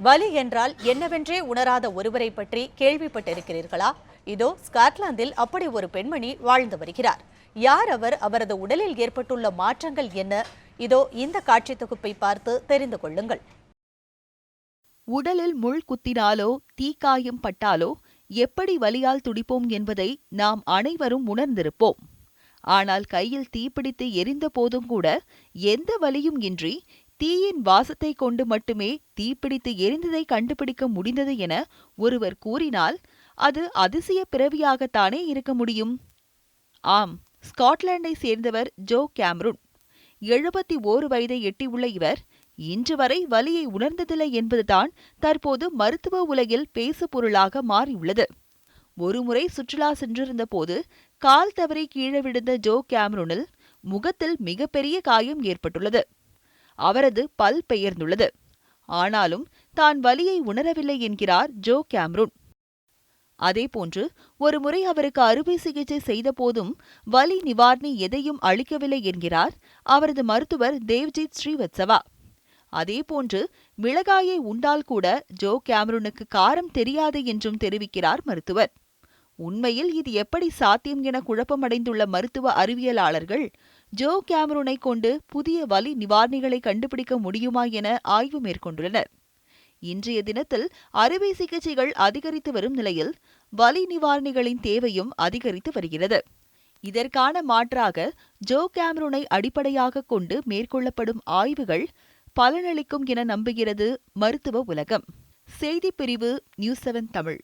வலி என்றால் என்னவென்றே உணராத ஒருவரை பற்றி கேள்விப்பட்டிருக்கிறீர்களா? இதோ ஸ்காட்லாந்தில் அப்படி ஒரு பெண்மணி வாழ்ந்து வருகிறார். யார் அவர்? அவரது உடலில் ஏற்பட்டுள்ள மாற்றங்கள் என்ன? இதோ இந்த காட்சி தொகுப்பை பார்த்து தெரிந்து கொள்ளுங்கள். உடலில் முள் குத்தினாலோ தீக்காயம் பட்டாலோ எப்படி வலியால் துடிப்போம் என்பதை நாம் அனைவரும் உணர்ந்திருப்போம். ஆனால் கையில் தீப்பிடித்து எரிந்த போதும் கூட எந்த வலியும் இன்றி தீயின் வாசத்தை கொண்டு மட்டுமே தீப்பிடித்து எரிந்ததை கண்டுபிடிக்க முடிந்தது என ஒருவர் கூறினால் அது அதிசய பிறவியாகத்தானே இருக்க முடியும்? ஆம் ஸ்காட்லாண்டை சேர்ந்தவர் ஜோ கேம்ரூன். எழுபத்தி ஓரு வயதை எட்டியுள்ள இவர் இன்று வரை வலியை உணர்ந்ததில்லை என்பதுதான் தற்போது மருத்துவ உலகில் பேசு பொருளாக மாறியுள்ளது. ஒருமுறை சுற்றுலா சென்றிருந்த போது கால் தவறி கீழே விழுந்த ஜோ கேம்ரூனில் முகத்தில் மிகப்பெரிய காயம் ஏற்பட்டுள்ளது. அவரது பல் பெயர்ந்துள்ளது. ஆனாலும் தான் வலியை உணரவில்லை என்கிறார் ஜோ கேம்ரூன். அதேபோன்று ஒருமுறை அவருக்கு அறுவை சிகிச்சை செய்த போதும் வலி நிவாரணி எதையும் அளிக்கவில்லை என்கிறார் அவரது மருத்துவர் தேவ்ஜித் ஸ்ரீவத்சவா. அதேபோன்று மிளகாயை உண்டால் கூட ஜோ கேமரூனுக்கு காரம் தெரியாது என்றும் தெரிவிக்கிறார் மருத்துவர். உண்மையில் இது எப்படி சாத்தியம் என குழப்பமடைந்துள்ள மருத்துவ அறிவியலாளர்கள் ஜோ கேமரூனை கொண்டு புதிய வலி நிவாரணிகளை கண்டுபிடிக்க முடியுமா என ஆய்வு மேற்கொண்டுள்ளனர். இன்றைய தினத்தில் அறுவை சிகிச்சைகள் அதிகரித்து வரும் நிலையில் வலி நிவாரணிகளின் தேவையும் அதிகரித்து வருகிறது. இதற்கான மாற்றாக ஜோ கேமரூனை அடிப்படையாக கொண்டு மேற்கொள்ளப்படும் ஆய்வுகள் பலனளிக்கும் என நம்புகிறது மருத்துவ உலகம். செய்திப்பிரிவு நியூஸ் செவன் தமிழ்.